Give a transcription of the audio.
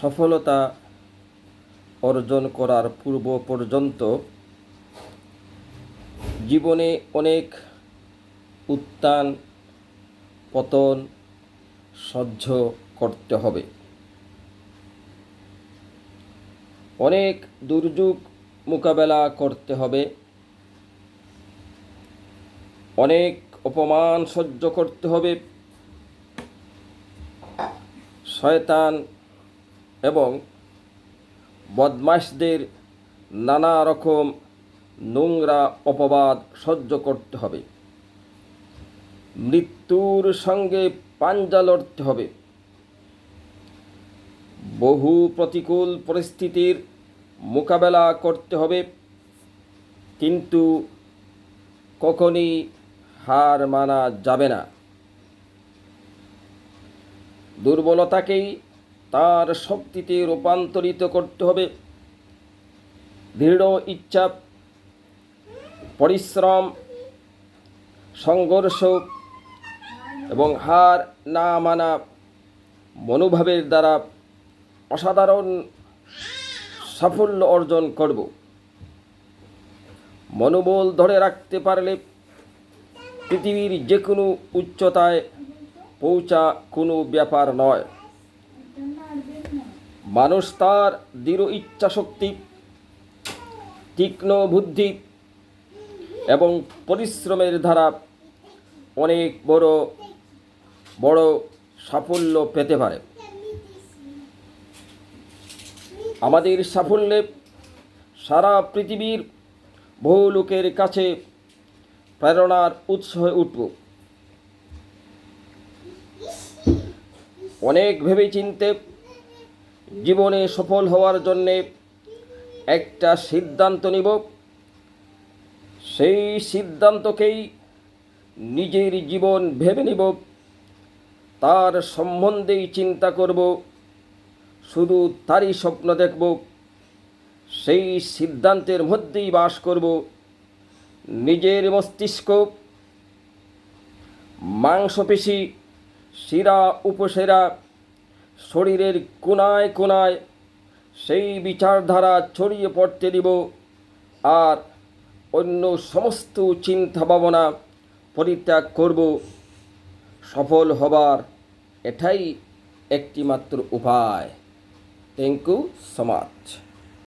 সফলতা অর্জন করার পূর্ব পর্যন্ত জীবনে অনেক উত্থান, পতন সহ্য করতে হবে। অনেক দুর্যোগ মোকাবেলা করতে হবে। অনেক অপমান সহ্য করতে হবে। শয়তান এবং বদমাশদের নানা রকম নোংরা অপবাদ সহ্য করতে হবে। মৃত্যুর সঙ্গে পাঞ্জা লড়তে হবে। বহু প্রতিকূল পরিস্থিতির মোকাবেলা করতে হবে, কিন্তু কখনই হার মানা যাবে না। দুর্বলতাকেই তার শক্তিতে রূপান্তরিত করতে হবে। দৃঢ় ইচ্ছা, পরিশ্রম, সংঘর্ষ এবং হার না মানা মনোভাবের দ্বারা অসাধারণ সাফল্য অর্জন করব। মনোবল ধরে রাখতে পারলে পৃথিবীর যে কোনো উচ্চতায় পৌঁছা কোনো ব্যাপার নয়। মানুষ তার দৃঢ় ইচ্ছাশক্তি, তীক্ষ্ণ বুদ্ধি এবং পরিশ্রমের দ্বারা অনেক বড় বড় সাফল্য পেতে পারে। আমাদের সাফল্যে সারা পৃথিবীর বহু লোকের কাছে প্রেরণার উৎস হয়ে উঠব। অনেক ভেবে চিনতে জীবনে সফল হওয়ার জন্যে একটা সিদ্ধান্ত নিব। সেই সিদ্ধান্তকেই নিজের জীবন ভেবে নিব। তার সম্বন্ধেই চিন্তা করব। শুধু তারই স্বপ্ন দেখব। সেই সিদ্ধান্তের মধ্যেই বাস করব। নিজের মস্তিষ্ক, মাংসপেশি, শিরা উপশিরা শরীরের কোনায় কোনায় সেই বিচারধারা ছড়িয়ে পড়তে দিব আর অন্য সমস্ত চিন্তা ভাবনা পরিত্যাগ করব। সফল হবার এটাই একটিমাত্র উপায়। Thank you so much